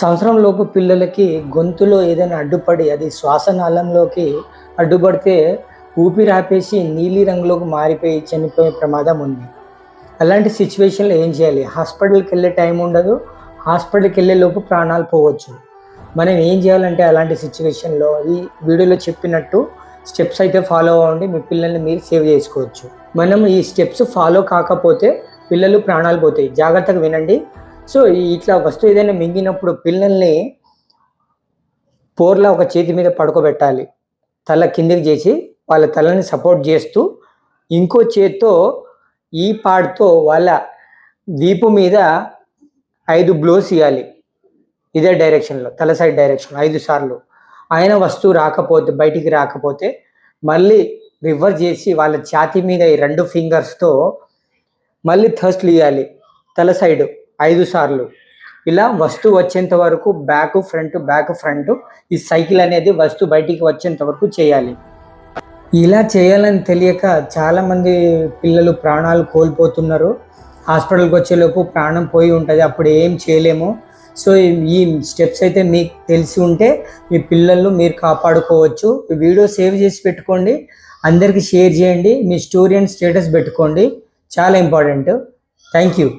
సంవత్సరంలోపు పిల్లలకి గొంతులో ఏదైనా అడ్డుపడి అది శ్వాసనాళంలోకి అడ్డుపడితే ఊపిరి ఆపేసి నీలి రంగులోకి మారిపోయి చనిపోయే ప్రమాదం ఉంది. అలాంటి సిచ్యువేషన్లో ఏం చేయాలి? హాస్పిటల్కి వెళ్ళే టైం ఉండదు. హాస్పిటల్కి వెళ్ళేలోపు ప్రాణాలు పోవచ్చు. మనం ఏం చేయాలంటే అలాంటి సిచ్యువేషన్లో ఈ వీడియోలో చెప్పినట్టు స్టెప్స్ అయితే ఫాలో అవ్వండి. మీ పిల్లల్ని మీరు సేవ్ చేసుకోవచ్చు. మనం ఈ స్టెప్స్ ఫాలో కాకపోతే పిల్లలు ప్రాణాలు పోతాయి. జాగ్రత్తగా వినండి. సో ఇట్లా వస్తువు ఏదైనా మింగినప్పుడు పిల్లల్ని పోర్లా ఒక చేతి మీద పడుకోబెట్టాలి. తల కిందికి చేసి వాళ్ళ తలని సపోర్ట్ చేస్తూ ఇంకో చేత్తో ఈ పాడుతో వాళ్ళ వీపు మీద ఐదు బ్లోస్ ఇవ్వాలి ఇదే డైరెక్షన్లో తల సైడ్ డైరెక్షన్ ఐదు సార్లు. ఆయన వస్తువు రాకపోతే బయటికి రాకపోతే మళ్ళీ రివర్స్ చేసి వాళ్ళ ఛాతీ మీద ఈ రెండు ఫింగర్స్తో మళ్ళీ థర్స్ట్లు ఇవ్వాలి తల సైడ్ ఐదు సార్లు. ఇలా వస్తువు వచ్చేంత వరకు బ్యాక్ ఫ్రంట్ బ్యాక్ ఫ్రంట్ ఈ సైకిల్ అనేది వస్తువు బయటికి వచ్చేంత వరకు చేయాలి. ఇలా చేయాలని తెలియక చాలామంది పిల్లలు ప్రాణాలు కోల్పోతున్నారు. హాస్పిటల్కి వచ్చేలోపు ప్రాణం పోయి ఉంటుంది అప్పుడు ఏం చేయలేము. సో ఈ- స్టెప్స్ అయితే మీకు తెలిసి ఉంటే మీ పిల్లలను మీరు కాపాడుకోవచ్చు. వీడియో సేవ్ చేసి పెట్టుకోండి. అందరికీ షేర్ చేయండి. మీ స్టోరీ అండ్ స్టేటస్ పెట్టుకోండి. చాలా ఇంపార్టెంట్ థ్యాంక్ యూ